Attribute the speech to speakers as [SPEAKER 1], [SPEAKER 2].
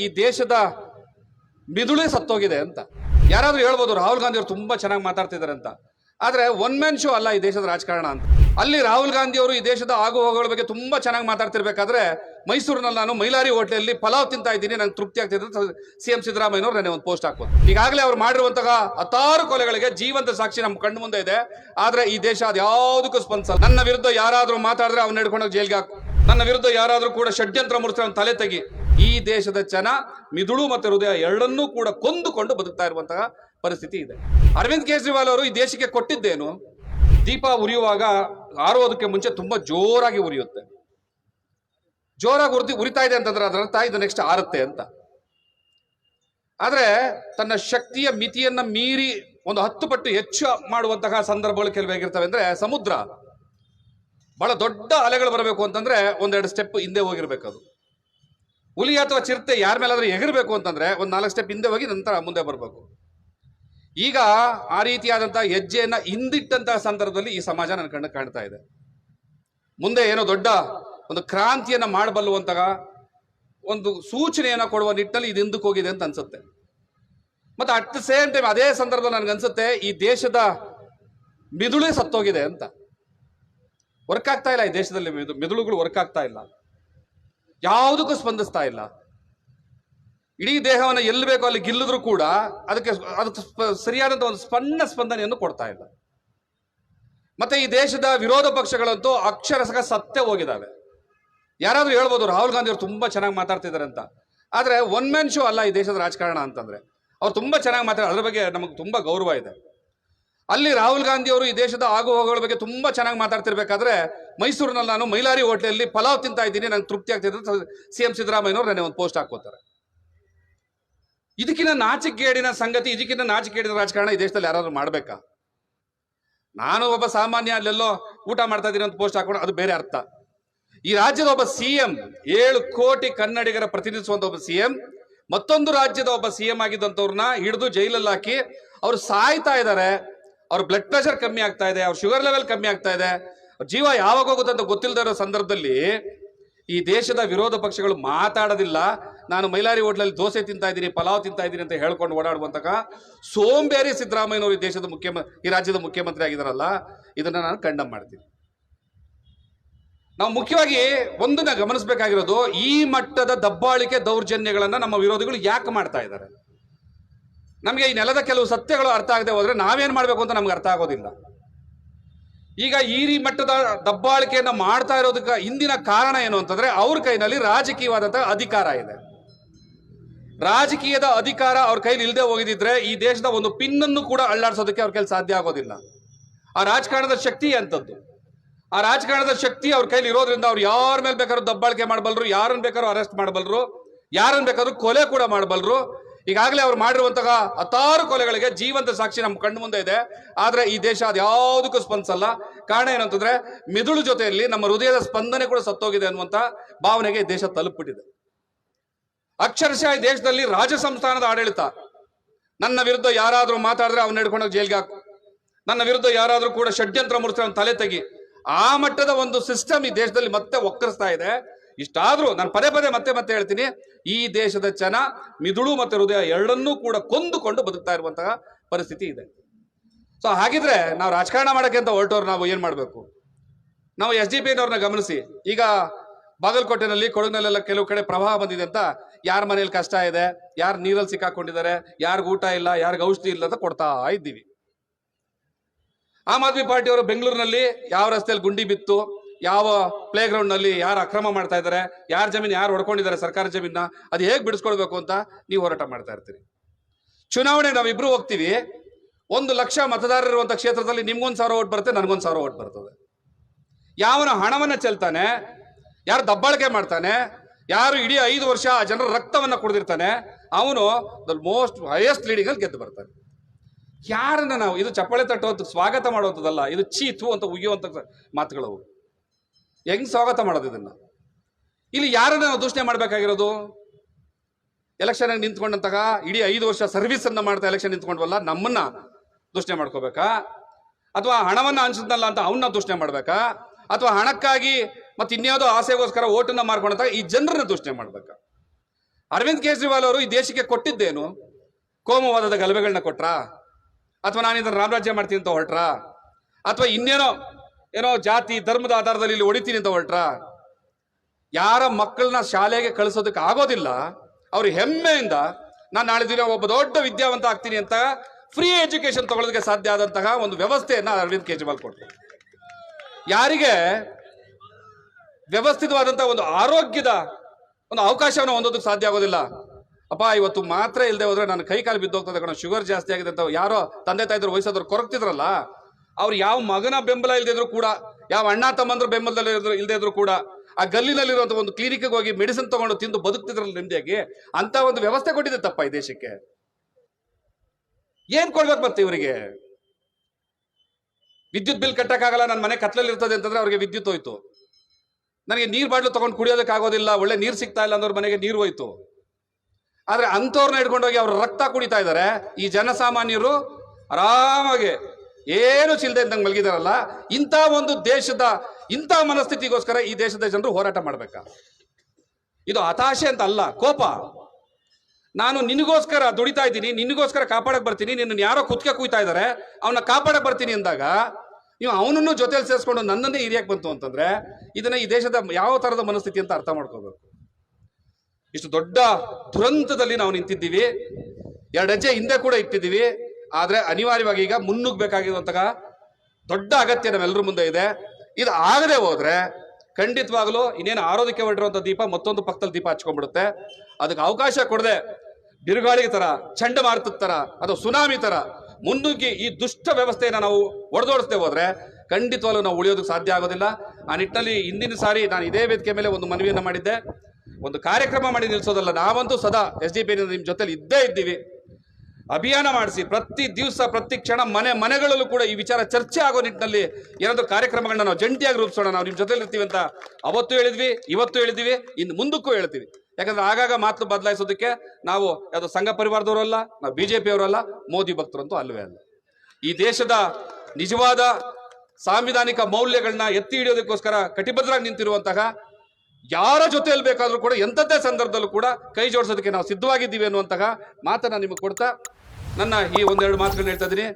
[SPEAKER 1] ಈ ದೇಶದ ಮಿದುಳೇ ಸತ್ತೋಗಿದೆ ಅಂತ. ಯಾರಾದ್ರೂ ಹೇಳ್ಬೋದು, ರಾಹುಲ್ ಗಾಂಧಿ ಅವರು ತುಂಬಾ ಚೆನ್ನಾಗಿ ಮಾತಾಡ್ತಿದ್ದಾರೆ ಅಂತ. ಆದ್ರೆ ಒನ್ ಮ್ಯಾನ್ ಶೋ ಅಲ್ಲ ಈ ದೇಶದ ರಾಜಕಾರಣ ಅಂತ. ಅಲ್ಲಿ ರಾಹುಲ್ ಗಾಂಧಿ ಅವರು ಈ ದೇಶದ ಆಗು ಹೋಗುಗಳ ಬಗ್ಗೆ ತುಂಬಾ ಚೆನ್ನಾಗಿ ಮಾತಾಡ್ತಿರ್ಬೇಕಾದ್ರೆ ಮೈಸೂರಿನಲ್ಲಿ ನಾನು ಮೈಲಾರಿ ಹೋಟ್ಲಲ್ಲಿ ಪಲಾವ್ ತಿಂತಾ ಇದ್ದೀನಿ, ನಂಗೆ ತೃಪ್ತಿ ಆಗ್ತಿದ್ರೆ ಸಿಎಂ ಸಿದ್ದರಾಮಯ್ಯನವರು ನನಗೆ ಒಂದು ಪೋಸ್ಟ್ ಹಾಕ್ಬೋದು. ಈಗಾಗಲೇ ಅವ್ರು ಮಾಡಿರುವಂತಹ ಹತ್ತಾರು ಕೊಲೆಗಳಿಗೆ ಜೀವಂತ ಸಾಕ್ಷಿ ನಮ್ಮ ಕಣ್ಣು ಮುಂದೆ ಇದೆ. ಆದ್ರೆ ಈ ದೇಶ ಅದು ಯಾವುದಕ್ಕೂ ಸ್ಪಂದಿಸಲ್ಲ. ನನ್ನ ವಿರುದ್ಧ ಯಾರಾದ್ರೂ ಮಾತಾಡಿದ್ರೆ ಅವ್ನ ಹಿಡ್ಕೊಂಡೋಗಿ ಜೈಲ್ಗೆ ಹಾಕು. ನನ್ನ ವಿರುದ್ಧ ಯಾರಾದ್ರೂ ಕೂಡ ಷಡ್ಯಂತ್ರ ಮುಡಿಸಿದ್ರೆ ತಲೆ ತೆಗಿ. ಈ ದೇಶದ ಜನ ಮಿದುಳು ಮತ್ತು ಹೃದಯ ಎರಡನ್ನೂ ಕೂಡ ಕೊಂದುಕೊಂಡು ಬದುಕ್ತಾ ಇರುವಂತಹ ಪರಿಸ್ಥಿತಿ ಇದೆ. ಅರವಿಂದ್ ಕೇಜ್ರಿವಾಲ್ ಅವರು ಈ ದೇಶಕ್ಕೆ ಕೊಟ್ಟಿದ್ದೇನು? ದೀಪ ಉರಿಯುವಾಗ ಆರೋದಕ್ಕೆ ಮುಂಚೆ ತುಂಬಾ ಜೋರಾಗಿ ಉರಿಯುತ್ತೆ. ಜೋರಾಗಿ ಉರಿದು ಉರಿತಾ ಇದೆ ಅಂತಂದ್ರೆ ಅದರ ಅರ್ಥ ಇದು ನೆಕ್ಸ್ಟ್ ಆರುತ್ತೆ ಅಂತ. ಆದರೆ ತನ್ನ ಶಕ್ತಿಯ ಮಿತಿಯನ್ನ ಮೀರಿ ಒಂದು ಹತ್ತು ಪಟ್ಟು ಹೆಚ್ಚು ಮಾಡುವಂತಹ ಸಂದರ್ಭಗಳು ಕೆಲವು ಆಗಿರ್ತವೆ ಅಂದ್ರೆ ಸಮುದ್ರ. ಬಹಳ ದೊಡ್ಡ ಅಲೆಗಳು ಬರಬೇಕು ಅಂತಂದ್ರೆ ಒಂದೆರಡು ಸ್ಟೆಪ್ ಹಿಂದೆ ಹೋಗಿರ್ಬೇಕು ಅದು. ಹುಲಿ ಅಥವಾ ಚಿರತೆ ಯಾರ ಮೇಲಾದ್ರೂ ಎಗರಬೇಕು ಅಂತಂದ್ರೆ ಒಂದು ನಾಲ್ಕು ಸ್ಟೆಪ್ ಹಿಂದೆ ಹೋಗಿ ನಂತರ ಮುಂದೆ ಬರಬೇಕು. ಈಗ ಆ ರೀತಿಯಾದಂತಹ ಹೆಜ್ಜೆಯನ್ನ ಹಿಂದಿಟ್ಟಂತಹ ಸಂದರ್ಭದಲ್ಲಿ ಈ ಸಮಾಜ ನನ್ನ ಕಣ್ಣು ಕಾಣ್ತಾ ಇದೆ. ಮುಂದೆ ಏನೋ ದೊಡ್ಡ ಒಂದು ಕ್ರಾಂತಿಯನ್ನ ಮಾಡಬಲ್ಲುವಂತಹ ಒಂದು ಸೂಚನೆಯನ್ನ ಕೊಡುವ ನಿಟ್ಟಿನಲ್ಲಿ ಇದು ಹಿಂದಕ್ಕೆ ಹೋಗಿದೆ ಅಂತ ಅನ್ಸುತ್ತೆ. ಮತ್ತೆ ಅಟ್ ದ ಸೇಮ್ ಟೈಮ್ ಅದೇ ಸಂದರ್ಭದಲ್ಲಿ ನನ್ಗನ್ಸುತ್ತೆ ಈ ದೇಶದ ಮಿದುಳೇ ಸತ್ತೋಗಿದೆ ಅಂತ. ವರ್ಕ್ ಆಗ್ತಾ ಇಲ್ಲ ಈ ದೇಶದಲ್ಲಿ ಮಿದು, ಮಿದುಳುಗಳು ವರ್ಕ್ ಆಗ್ತಾ ಇಲ್ಲ. ಯಾವುದಕ್ಕೂ ಸ್ಪಂದಿಸ್ತಾ ಇಲ್ಲ. ಇಡೀ ದೇಹವನ್ನು ಎಲ್ಲಿ ಬೇಕೋ ಅಲ್ಲಿ ಗಿಲ್ಲಿದ್ರು ಕೂಡ ಅದಕ್ಕೆ ಅದಕ್ಕೆ ಸರಿಯಾದಂತ ಒಂದು ಸ್ಪನ್ನ ಸ್ಪಂದನೆಯನ್ನು ಕೊಡ್ತಾ ಇಲ್ಲ. ಮತ್ತೆ ಈ ದೇಶದ ವಿರೋಧ ಪಕ್ಷಗಳಂತೂ ಅಕ್ಷರಸಕ ಸತ್ಯ ಹೋಗಿದ್ದಾವೆ ಯಾರಾದರೂ ಹೇಳ್ಬೋದು, ರಾಹುಲ್ ಗಾಂಧಿ ಅವರು ತುಂಬಾ ಚೆನ್ನಾಗಿ ಮಾತಾಡ್ತಿದ್ದಾರೆ ಅಂತ. ಆದರೆ ಒನ್ ಮ್ಯಾನ್ ಶೋ ಅಲ್ಲ ಈ ದೇಶದ ರಾಜಕಾರಣ ಅಂತಂದ್ರೆ. ಅವ್ರು ತುಂಬಾ ಚೆನ್ನಾಗಿ ಮಾತಾಡ, ಅದ್ರ ಬಗ್ಗೆ ನಮಗೆ ತುಂಬಾ ಗೌರವ ಇದೆ. ಅಲ್ಲಿ ರಾಹುಲ್ ಗಾಂಧಿ ಅವರು ಈ ದೇಶದ ಆಗು ಹೋಗುಗಳ ಬಗ್ಗೆ ತುಂಬಾ ಚೆನ್ನಾಗಿ ಮಾತಾಡ್ತಿರ್ಬೇಕಾದ್ರೆ ಮೈಸೂರಿನಲ್ಲಿ ನಾನು ಮೈಲಾರಿ ಹೋಟೆಲಲ್ಲಿ ಪಲಾವ್ ತಿಂತಾ ಇದ್ದೀನಿ, ನಂಗೆ ತೃಪ್ತಿ ಆಗ್ತಿದ್ರೆ ಸಿ ಎಂ ಸಿದ್ದರಾಮಯ್ಯನವರು ನನಗೆ ಒಂದು ಪೋಸ್ಟ್ ಹಾಕೋತಾರೆ ಇದಕ್ಕಿಂತ ನಾಚಿಕೇಡಿನ ಸಂಗತಿ, ಇದಕ್ಕಿಂತ ನಾಚಿಕೇಡಿನ ರಾಜಕಾರಣ ಈ ದೇಶದಲ್ಲಿ ಯಾರಾದ್ರೂ ಮಾಡಬೇಕಾ? ನಾನು ಒಬ್ಬ ಸಾಮಾನ್ಯ ಅಲ್ಲೆಲ್ಲೋ ಊಟ ಮಾಡ್ತಾ ಇದ್ದೀನಿ ಅಂತ ಪೋಸ್ಟ್ ಹಾಕೊಂಡು ಅದು ಬೇರೆ ಅರ್ಥ. ಈ ರಾಜ್ಯದ ಒಬ್ಬ ಸಿಎಂ ಏಳು ಕೋಟಿ ಕನ್ನಡಿಗರ ಪ್ರತಿನಿಧಿಸುವಂತ ಒಬ್ಬ ಸಿಎಂ ಮತ್ತೊಂದು ರಾಜ್ಯದ ಒಬ್ಬ ಸಿಎಂ ಆಗಿದ್ದಂಥವ್ರನ್ನ ಹಿಡಿದು ಜೈಲಲ್ಲಿ ಹಾಕಿ ಅವ್ರು ಸಾಯ್ತಾ ಇದ್ದಾರೆ. ಅವ್ರ ಬ್ಲಡ್ ಪ್ರೆಷರ್ ಕಮ್ಮಿ ಆಗ್ತಾ ಇದೆ, ಅವ್ರ ಶುಗರ್ ಲೆವೆಲ್ ಕಮ್ಮಿ ಆಗ್ತಾ ಇದೆ. ಜೀವ ಯಾವಾಗ ಹೋಗುತ್ತೆ ಅಂತ ಗೊತ್ತಿಲ್ಲದೆ ಸಂದರ್ಭದಲ್ಲಿ ಈ ದೇಶದ ವಿರೋಧ ಪಕ್ಷಗಳು ಮಾತಾಡೋದಿಲ್ಲ. ನಾನು ಮೈಲಾರಿ ಹೋಟ್ಲಲ್ಲಿ ದೋಸೆ ತಿಂತಾ ಇದ್ದೀನಿ, ಪಲಾವ್ ತಿಂತಾ ಇದ್ದೀನಿ ಅಂತ ಹೇಳ್ಕೊಂಡು ಓಡಾಡುವಂತಹ ಸೋಂಬೇರಿ ಸಿದ್ದರಾಮಯ್ಯನವರು ಈ ದೇಶದ ಮುಖ್ಯ ಈ ರಾಜ್ಯದ ಮುಖ್ಯಮಂತ್ರಿ ಆಗಿದ್ದಾರಲ್ಲ ಇದನ್ನು ನಾನು ಕಂಡಮ್ ಮಾಡ್ತೀನಿ. ನಾವು ಮುಖ್ಯವಾಗಿ ಒಂದನ್ನ ಗಮನಿಸಬೇಕಾಗಿರೋದು, ಈ ಮಟ್ಟದ ದಬ್ಬಾಳಿಕೆ ದೌರ್ಜನ್ಯಗಳನ್ನು ನಮ್ಮ ವಿರೋಧಿಗಳು ಯಾಕೆ ಮಾಡ್ತಾ ಇದ್ದಾರೆ ನಮಗೆ ಈ ನೆಲದ ಕೆಲವು ಸತ್ಯಗಳು ಅರ್ಥ ಆಗದೆ ಹೋದರೆ ನಾವೇನು ಮಾಡಬೇಕು ಅಂತ ನಮ್ಗೆ ಅರ್ಥ ಆಗೋದಿಲ್ಲ. ಈಗ ಈ ರೀ ಮಟ್ಟದ ದಬ್ಬಾಳಿಕೆಯನ್ನು ಮಾಡ್ತಾ ಇರೋದಕ್ಕೆ ಹಿಂದಿನ ಕಾರಣ ಏನು ಅಂತಂದರೆ ಅವ್ರ ಕೈನಲ್ಲಿ ರಾಜಕೀಯವಾದಂಥ ಅಧಿಕಾರ ಇದೆ. ರಾಜಕೀಯದ ಅಧಿಕಾರ ಅವ್ರ ಕೈಲಿ ಇಲ್ಲದೆ ಹೋಗಿದ್ದಿದ್ರೆ ಈ ದೇಶದ ಒಂದು ಪಿನ್ನನ್ನು ಕೂಡ ಅಳ್ಳಾಡ್ಸೋದಕ್ಕೆ ಅವ್ರ ಕೈಲಿ ಸಾಧ್ಯ ಆಗೋದಿಲ್ಲ. ಆ ರಾಜಕಾರಣದ ಶಕ್ತಿ ಅಂಥದ್ದು ಆ ರಾಜಕಾರಣದ ಶಕ್ತಿ ಅವ್ರ ಕೈಲಿ ಇರೋದ್ರಿಂದ ಅವ್ರು ಯಾರ ಮೇಲೆ ಬೇಕಾದ್ರೂ ದಬ್ಬಾಳಿಕೆ ಮಾಡಬಲ್ರು ಯಾರನ್ನು ಬೇಕಾದ್ರೂ ಅರೆಸ್ಟ್ ಮಾಡಬಲ್ರು ಯಾರನ್ನು ಬೇಕಾದ್ರೂ ಕೊಲೆ ಕೂಡ ಮಾಡಬಲ್ರು ಈಗಾಗಲೇ ಅವ್ರು ಮಾಡಿರುವಂತಹ ಹತ್ತಾರು ಕೊಲೆಗಳಿಗೆ ಜೀವಂತ ಸಾಕ್ಷಿ ನಮ್ಮ ಕಣ್ಣು ಮುಂದೆ ಇದೆ. ಆದ್ರೆ ಈ ದೇಶ ಅದು ಯಾವುದಕ್ಕೂ ಸ್ಪಂದಿಸಲ್ಲ. ಕಾರಣ ಏನಂತಂದ್ರೆ ಮಿದುಳು ಜೊತೆಯಲ್ಲಿ ನಮ್ಮ ಹೃದಯದ ಸ್ಪಂದನೆ ಕೂಡ ಸತ್ತೋಗಿದೆ ಅನ್ನುವಂತ ಭಾವನೆಗೆ ಈ ದೇಶ ತಲುಪಿಬಿಟ್ಟಿದೆ. ಅಕ್ಷರಶಃ ಈ ದೇಶದಲ್ಲಿ ರಾಜ ಸಂಸ್ಥಾನದ ಆಡಳಿತ. ನನ್ನ ವಿರುದ್ಧ ಯಾರಾದರೂ ಮಾತಾಡಿದ್ರೆ ಅವ್ನ ಹಿಡ್ಕೊಂಡೋಗಿ ಜೈಲ್ಗೆ ಹಾಕು. ನನ್ನ ವಿರುದ್ಧ ಯಾರಾದರೂ ಕೂಡ ಷಡ್ಯಂತ್ರ ಮುಡಿಸಿದ್ರೆ ತಲೆ ತೆಗಿ. ಆ ಮಟ್ಟದ ಒಂದು ಸಿಸ್ಟಮ್ ಈ ದೇಶದಲ್ಲಿ ಮತ್ತೆ ಒಕ್ಕರಿಸ್ತಾ ಇದೆ. ಇಷ್ಟಾದ್ರೂ ನಾನು ಪದೇ ಪದೇ ಮತ್ತೆ ಮತ್ತೆ ಹೇಳ್ತೀನಿ, ಈ ದೇಶದ ಜನ ಮಿದುಳು ಮತ್ತು ಹೃದಯ ಎರಡನ್ನೂ ಕೂಡ ಕೊಂದುಕೊಂಡು ಬದುಕ್ತಾ ಇರುವಂತಹ ಪರಿಸ್ಥಿತಿ ಇದೆ. ಸೊ ಹಾಗಿದ್ರೆ ನಾವು ರಾಜಕಾರಣ ಮಾಡಕ್ಕೆ ಅಂತ ಹೊರಟವ್ರು ನಾವು ಏನ್ ಮಾಡ್ಬೇಕು? ನಾವು ಎಸ್ ಡಿ ಪಿ ಗಮನಿಸಿ. ಈಗ ಬಾಗಲಕೋಟೆನಲ್ಲಿ ಕೊಡಗಿನಲ್ಲೆಲ್ಲ ಕೆಲವು ಕಡೆ ಪ್ರವಾಹ ಬಂದಿದೆ ಅಂತ ಯಾರ ಮನೆಯಲ್ಲಿ ಕಷ್ಟ ಇದೆ, ಯಾರು ನೀರಲ್ಲಿ ಸಿಕ್ಕಾಕೊಂಡಿದ್ದಾರೆ, ಯಾರಿಗೂ ಊಟ ಇಲ್ಲ, ಯಾರಿಗೂ ಔಷಧಿ ಇಲ್ಲ ಅಂತ ಕೊಡ್ತಾ ಇದ್ದೀವಿ. ಆಮ್ ಆದ್ಮಿ ಪಾರ್ಟಿಯವರು ಬೆಂಗಳೂರಿನಲ್ಲಿ ಯಾವ ರಸ್ತೆಯಲ್ಲಿ ಗುಂಡಿ ಬಿತ್ತು ಯಾವ ಪ್ಲೇ ಗ್ರೌಂಡ್ನಲ್ಲಿ ಯಾರು ಅಕ್ರಮ ಮಾಡ್ತಾ ಇದ್ದಾರೆ, ಯಾರ ಜಮೀನು ಯಾರು ಹೊಡ್ಕೊಂಡಿದ್ದಾರೆ ಸರ್ಕಾರ ಜಮೀನ ಅದು ಹೇಗೆ ಬಿಡಿಸ್ಕೊಳ್ಬೇಕು ಅಂತ ನೀವು ಹೋರಾಟ ಮಾಡ್ತಾ ಇರ್ತೀರಿ. ಚುನಾವಣೆ ನಾವಿಬ್ರು ಹೋಗ್ತೀವಿ, ಒಂದು ಲಕ್ಷ ಮತದಾರರು ಇರುವಂತ ಕ್ಷೇತ್ರದಲ್ಲಿ ನಿಮ್ಗೊಂದು ಸಾವಿರ ಓಟ್ ಬರುತ್ತೆ, ನನಗೊಂದು ಸಾವಿರ ಓಟ್ ಬರ್ತದೆ. ಯಾವನ ಹಣವನ್ನ ಚೆಲ್ತಾನೆ, ಯಾರು ದಬ್ಬಾಳಿಕೆ ಮಾಡ್ತಾನೆ, ಯಾರು ಇಡೀ ಐದು ವರ್ಷ ಆ ಜನರ ರಕ್ತವನ್ನ ಕುಡಿದಿರ್ತಾನೆ, ಅವನು ದ ಮೋಸ್ಟ್ ಹೈಯೆಸ್ಟ್ ಲೀಡಿಂಗ್ ಅಲ್ಲಿ ಗೆದ್ದು ಬರ್ತಾನೆ. ಯಾರನ್ನ ನಾವು, ಇದು ಚಪ್ಪಾಳೆ ತಟ್ಟುವಂಥ ಸ್ವಾಗತ ಮಾಡುವಂಥದ್ದಲ್ಲ ಇದು ಚೀತು ಅಂತ ಉಗಿಯುವಂತ ಮಾತುಗಳವು ಹೆಂಗ್ ಸ್ವಾಗತ ಮಾಡೋದು ಇದನ್ನ? ಇಲ್ಲಿ ಯಾರನ್ನ ನಾವು ದೂಷಣೆ ಮಾಡಬೇಕಾಗಿರೋದು? ಎಲೆಕ್ಷನ್ ನಿಂತ್ಕೊಂಡಂತಹ ಇಡೀ ಐದು ವರ್ಷ ಸರ್ವಿಸ್ ಅನ್ನ ಮಾಡ್ತಾ ಎಲೆಕ್ಷನ್ ನಿಂತ್ಕೊಂಡ್ವಲ್ಲ, ನಮ್ಮನ್ನ ದೂಷಣೆ ಮಾಡ್ಕೋಬೇಕಾ? ಅಥವಾ ಹಣವನ್ನ ಹಂಚಿದ್ನಲ್ಲ ಅಂತ ಅವನ್ನ ದೂಷಣೆ ಮಾಡ್ಬೇಕಾ? ಅಥವಾ ಹಣಕ್ಕಾಗಿ ಮತ್ತೆ ಇನ್ಯಾವುದೋ ಆಸೆಗೋಸ್ಕರ ಓಟನ್ನ ಮಾರ್ಕೊಂಡಂತ ಈ ಜನರನ್ನ ದೂಷಣೆ ಮಾಡ್ಬೇಕಾ? ಅರವಿಂದ್ ಕೇಜ್ರಿವಾಲ್ ಅವರು ಈ ದೇಶಕ್ಕೆ ಕೊಟ್ಟಿದ್ದೇನು? ಕೋಮುವಾದದ ಗಲಭೆಗಳನ್ನ ಕೊಟ್ರಾ? ಅಥವಾ ನಾನು ಇದನ್ನು ರಾಮರಾಜ್ಯ ಮಾಡ್ತೀನಿ ಅಂತ ಹೊರಟ್ರಾ? ಅಥವಾ ಇನ್ನೇನೋ ಏನೋ ಜಾತಿ ಧರ್ಮದ ಆಧಾರದಲ್ಲಿ ಇಲ್ಲಿ ಹೊಡಿತೀನಿ ಅಂತ ಹೊರಟ್ರ? ಯಾರ ಮಕ್ಕಳನ್ನ ಶಾಲೆಗೆ ಕಳಿಸೋದಕ್ಕೆ ಆಗೋದಿಲ್ಲ. ಅವ್ರ ಹೆಮ್ಮೆಯಿಂದ, ನಾನು ನಾಳೆ ದಿನ ಒಬ್ಬ ದೊಡ್ಡ ವಿದ್ಯಾವಂತ ಆಗ್ತೀನಿ ಅಂತ ಫ್ರೀ ಎಜುಕೇಶನ್ ತಗೊಳ್ಳೋದಕ್ಕೆ ಸಾಧ್ಯ ಆದಂತಹ ಒಂದು ವ್ಯವಸ್ಥೆಯನ್ನು ಅರವಿಂದ್ ಕೇಜ್ರಿವಾಲ್ ಕೊಟ್ಟರು ಯಾರಿಗೆ ವ್ಯವಸ್ಥಿತವಾದಂತಹ ಒಂದು ಆರೋಗ್ಯದ ಒಂದು ಅವಕಾಶವನ್ನು ಹೊಂದೋದಕ್ಕೆ ಸಾಧ್ಯ ಆಗೋದಿಲ್ಲ. ಅಪ್ಪ, ಇವತ್ತು ಮಾತ್ರ ಇಲ್ಲದೆ ಹೋದ್ರೆ ನನ್ನ ಕೈ ಕಾಲು ಬಿದ್ದೋಗ್ತದೆ ಕಣ ಶುಗರ್ ಜಾಸ್ತಿ ಆಗಿದೆ ಅಂತ ಯಾರೋ ತಂದೆ ತಾಯಿದ್ರು ವಯಸ್ಸಾದ್ರು ಕೊರಗ್ತಿದ್ರಲ್ಲ ಅವ್ರು ಯಾವ ಮಗನ ಬೆಂಬಲ ಇಲ್ದಿದ್ರು ಕೂಡ, ಯಾವ ಅಣ್ಣ ತಮ್ಮಂದ್ರ ಬೆಂಬಲದಲ್ಲಿ ಇಲ್ಲದೇ ಇದ್ರು ಕೂಡ, ಆ ಗಲ್ಲಿನಲ್ಲಿರುವಂಥ ಒಂದು ಕ್ಲಿನಿಕ್ಗೆ ಹೋಗಿ ಮೆಡಿಸಿನ್ ತಗೊಂಡು ತಿಂದು ಬದುಕ್ತಿದ್ರಲ್ಲ ನೆಮ್ಮದಿಯಾಗಿ ಅಂತ ಒಂದು ವ್ಯವಸ್ಥೆ ಕೊಟ್ಟಿದೆ ತಪ್ಪ ಈ ದೇಶಕ್ಕೆ. ಏನ್ ಕೊಡ್ಬೇಕು ಮತ್ತೆ ಇವರಿಗೆ? ವಿದ್ಯುತ್ ಬಿಲ್ ಕಟ್ಟಕ್ಕಾಗಲ್ಲ ನನ್ನ ಮನೆ ಕತ್ಲಲ್ಲಿ ಇರ್ತದೆ ಅಂತಂದ್ರೆ ಅವ್ರಿಗೆ ವಿದ್ಯುತ್ ಹೋಯ್ತು. ನನಗೆ ನೀರು ಬಾಟ್ಲು ತಗೊಂಡು ಕುಡಿಯೋದಕ್ಕೆ ಆಗೋದಿಲ್ಲ ಒಳ್ಳೆ ನೀರು ಸಿಗ್ತಾ ಇಲ್ಲ ಅನ್ನೋರ್ ಮನೆಗೆ ನೀರು ಹೋಯ್ತು. ಆದ್ರೆ ಅಂಥವ್ರನ್ನ ಹಿಡ್ಕೊಂಡೋಗಿ ಅವ್ರ ರಕ್ತ ಕುಡಿತಾ ಇದ್ದಾರೆ ಈ ಜನಸಾಮಾನ್ಯರು ಆರಾಮಾಗಿ ಏನು ಚಿಲ್ದೆ ಇದ್ದಂಗೆ ಮಲಗಿದಾರಲ್ಲ, ಇಂಥ ಒಂದು ದೇಶದ, ಇಂಥ ಮನಸ್ಥಿತಿಗೋಸ್ಕರ ಈ ದೇಶದ ಜನರು ಹೋರಾಟ ಮಾಡ್ಬೇಕಾ? ಇದು ಹತಾಶೆ ಅಂತ ಅಲ್ಲ, ಕೋಪ. ನಾನು ನಿನಗೋಸ್ಕರ ದುಡಿತಾ ಇದ್ದೀನಿ, ನಿನಗೋಸ್ಕರ ಕಾಪಾಡಕ್ ಬರ್ತೀನಿ ನಿನ್ನ ಯಾರೋ ಕುತ್ಕೆ ಕೂಯ್ತಾ ಇದ್ದಾರೆ ಅವನ್ನ ಕಾಪಾಡಕ್ ಬರ್ತೀನಿ ಅಂದಾಗ, ನೀವು ಅವನನ್ನು ಜೊತೆಲಿ ಸೇರಿಸ್ಕೊಂಡು ನನ್ನನ್ನೇ ಹಿರಿಯಕ್ ಬಂತು ಅಂತಂದ್ರೆ, ಇದನ್ನ ಈ ದೇಶದ ಯಾವ ತರದ ಮನಸ್ಥಿತಿ ಅಂತ ಅರ್ಥ ಮಾಡ್ಕೋಬೇಕು. ಇಷ್ಟು ದೊಡ್ಡ ದುರಂತದಲ್ಲಿ ನಾವು ನಿಂತಿದ್ದೀವಿ, ಎರಡು ಹೆಜ್ಜೆ ಹಿಂದೆ ಕೂಡ ಇಟ್ಟಿದ್ದೀವಿ ಆದ್ರೆ ಅನಿವಾರ್ಯವಾಗಿ ಈಗ ಮುನ್ನುಗ್ಗಬೇಕಾಗಿರುವಂತಹ ದೊಡ್ಡ ಅಗತ್ಯ ನಮ್ಮೆಲ್ಲರ ಮುಂದೆ ಇದೆ. ಇದು ಆಗದೆ ಹೋದ್ರೆ ಖಂಡಿತವಾಗ್ಲೂ ಇನ್ನೇನು ಆರೋಗ್ಯಕ್ಕೆ ಹೊರಟಿರುವಂಥ ದೀಪ ಮತ್ತೊಂದು ಪಕ್ಕದಲ್ಲಿ ದೀಪ ಹಚ್ಕೊಂಡ್ಬಿಡುತ್ತೆ. ಅದಕ್ಕೆ ಅವಕಾಶ ಕೊಡದೆ ಬಿರುಗಾಳಿ ತರ, ಚಂಡಮಾರುತದ ತರ ಅಥವಾ ಸುನಾಮಿ ತರ ಮುನ್ನುಗ್ಗಿ ಈ ದುಷ್ಟ ವ್ಯವಸ್ಥೆಯನ್ನು ನಾವು ಒಡೆದೋಡಿಸದೆ ಹೋದ್ರೆ ಖಂಡಿತವಾಗ್ಲೂ ನಾವು ಉಳಿಯೋದಕ್ಕೆ ಸಾಧ್ಯ ಆಗೋದಿಲ್ಲ. ಆ ನಿಟ್ಟಿನಲ್ಲಿ ಹಿಂದಿನ ಸಾರಿ ನಾನು ಇದೇ ವೇದಿಕೆ ಮೇಲೆ ಒಂದು ಮನವಿಯನ್ನು ಮಾಡಿದ್ದೆ. ಒಂದು ಕಾರ್ಯಕ್ರಮ ಮಾಡಿ ನಿಲ್ಲಿಸೋದಲ್ಲ, ನಾವಂತೂ ಸದಾ ಎಸ್ ಡಿ ಪಿ ನಿಮ್ಮ ಜೊತೆಲಿ ಇದ್ದೇ ಇದ್ದೀವಿ. ಅಭಿಯಾನ ಮಾಡಿಸಿ, ಪ್ರತಿ ದಿವಸ, ಪ್ರತಿ ಕ್ಷಣ ಮನೆ, ಮನೆಗಳಲ್ಲೂ ಕೂಡ ಈ ವಿಚಾರ ಚರ್ಚೆ ಆಗೋ ನಿಟ್ಟಿನಲ್ಲಿ ಏನಾದರೂ ಕಾರ್ಯಕ್ರಮಗಳನ್ನ ನಾವು ಜಂಟಿಯಾಗಿ ರೂಪಿಸೋಣ, ನಾವು ನಿಮ್ಮ ಜೊತೆಲಿ ಇರ್ತೀವಿ ಅಂತ ಅವತ್ತು ಹೇಳಿದ್ವಿ, ಇವತ್ತು ಹೇಳಿದ್ವಿ, ಇನ್ನು ಮುಂದಕ್ಕೂ ಹೇಳ್ತೀವಿ. ಯಾಕಂದ್ರೆ ಆಗಾಗ ಮಾತು ಬದಲಾಯಿಸೋದಕ್ಕೆ ನಾವು ಯಾವುದು ಸಂಘ ಪರಿವಾರದವರಲ್ಲ, ನಾವು ಬಿ ಜೆ ಅವರಲ್ಲ ಮೋದಿ ಭಕ್ತರಂತೂ ಅಲ್ಲವೇ ಅಲ್ಲ. ಈ ದೇಶದ ನಿಜವಾದ ಸಾಂವಿಧಾನಿಕ ಮೌಲ್ಯಗಳನ್ನ ಎತ್ತಿ ಹಿಡಿಯೋದಕ್ಕೋಸ್ಕರ ಕಟಿಬದ್ಧರಾಗಿ ನಿಂತಿರುವಂತಹ ಯಾರ ಜೊತೆಯಲ್ಲಿ ಬೇಕಾದರೂ ಕೂಡ ಎಂಥದ್ದೇ ಸಂದರ್ಭದಲ್ಲೂ ಕೂಡ ಕೈ ಜೋಡಿಸೋದಕ್ಕೆ ನಾವು ಸಿದ್ಧವಾಗಿದ್ದೀವಿ ಅನ್ನುವಂತಹ ಮಾತನ್ನು ನಿಮಗೆ ಕೊಡ್ತಾ ನನ್ನ ಈ ಒಂದೆರಡು ಮಾತುಗಳನ್ನ ಹೇಳ್ತಾ ಇದ್ದೀನಿ.